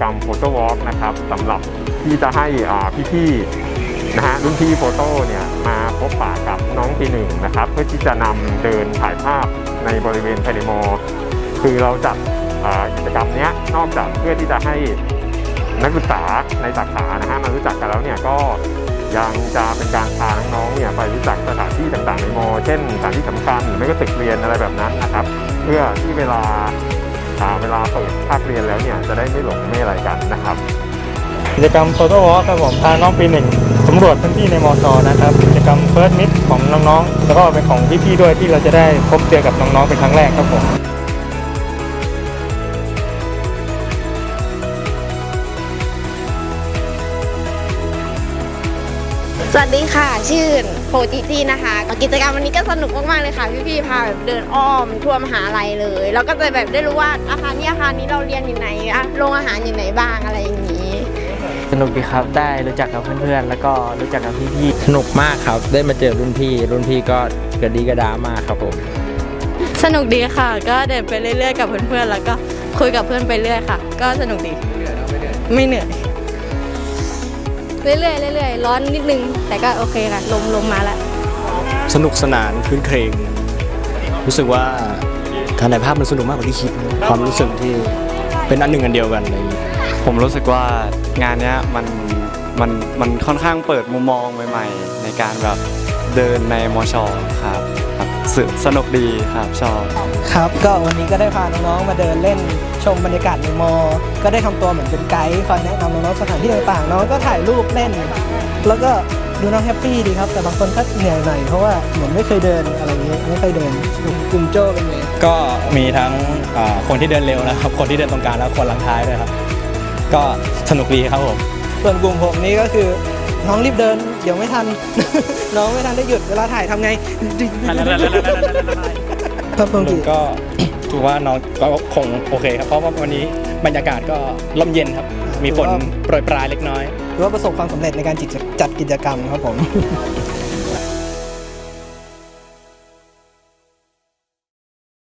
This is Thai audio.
กรรมโฟโต้วอล์กนะครับสำหรับที่จะให้พี่ๆนะฮะรุ่นพี่โฟโต้เนี่ยมาพบปะกับน้องปีหนึ่งนะครับ เพื่อที่จะนำเดินถ่ายภาพในบริเวณภายในมอคือเราจัดกิจกรรมเนี้ยนอกจากเพื่อที่จะให้นักศึกษาในสาขานะฮะมารู้จักกันแล้วเนี่ยก็ยังจะเป็นการพาน้องๆเนี่ยไปรู้จักสถานที่ต่างๆในมอ เช่นสถานที่สำคัญหรือไม่ก็ตึกเรียนอะไรแบบนั้นนะครับ เพื่อที่เวลา เวลาเปิดภาคเรียนแล้วเนี่ยจะได้ไม่หลงไม่อะไรกันนะครับกิจกรรมโฟโต้วอล์กครับผมพาน้องปีหนึ่งสำรวจพื้นที่ในมอชอนะครับกิจกรรมเฟิร์สมิตของน้องๆ แล้วก็เป็นของพี่ๆด้วยที่เราจะได้พบเจอกับน้องๆเป็นครั้งแรกครับผมสวัสดีค่ะ ชื่อ โฟจิจีนะคะ กิจกรรมวันนี้ก็สนุกมากๆเลยค่ะ พี่ๆพาแบบเดินอ้อมทั่วมหาลัยเลย แล้วก็จะแบบได้รู้ว่าอาคารนี้อาคารนี้เราเรียนอยู่ไหนอะโรงอาหารอยู่ไหนบ้างอะไรอย่างนี้ สนุกดีครับได้รู้จักกับเพื่อนๆ แล้วก็รู้จักกับพี่สนุกมากครับ ได้มาเจอรุ่นพี่ รุ่นพี่ก็กระดีกระดามากครับผม สนุกดีค่ะ ก็เดินไปเรื่อยๆกับเพื่อนๆ แล้วก็คุยกับเพื่อนไปเรื่อยค่ะ ก็สนุกดี ไม่เหนื่อย เรื่อยๆเรื่อยๆร้อนนิดนึง แต่ก็โอเคค่ะลมลมมาแล้วสนุกสนานคืนเครง รู้สึกว่าการถ่ายภาพมันสนุกมากกว่าที่คิด ความรู้สึกที่เป็นอันหนึ่งอันเดียวกันอะไรอย่างนี้ผมรู้สึกว่างานเนี้ยมันมันมันค่อนข้างเปิดมุมมองใหม่ ๆ ในการแบบเดินในมอชอครับครับ สสนุกดีครับชอบ ครับ ก็วันนี้ก็ได้พาน้องๆมาเดินเล่นชมบรรยากาศในมอ ก็ได้ทำตัวเหมือนเป็นไกด์คอยแนะนำน้องๆสถานที่ต่างๆน้องก็ถ่ายรูปเล่น แล้วก็ดูน้องแฮปปี้ดีครับ แต่บางคนก็เหนื่อยหน่อยเพราะว่าเหมือนไม่เคยเดินอะไรอย่างนี้ไม่เคยเดินกลุ่มโจ้เป็นไงก็มีทั้งอ่าคนที่เดินเร็วนะครับ คนที่เดินตรงกลางแล้วคนหลังท้ายด้วยครับ ก็สนุกดีครับผม ส่วนกลุ่มผมนี่ก็คือ น้องรีบเดิน เดี๋ยวไม่ทัน น้องไม่ทันได้หยุดเวลาถ่ายทำไงครับตรงลุที่งก็ถือว่าน้องก็คงโอเคครับเพราะว่าวันนี้บรรยากาศก็ร่มเย็นครับ มีฝนโปรยปลายเล็กน้อยถือว่าประสบความสำเร็จในการจัดจัดกิจกรรมครับผม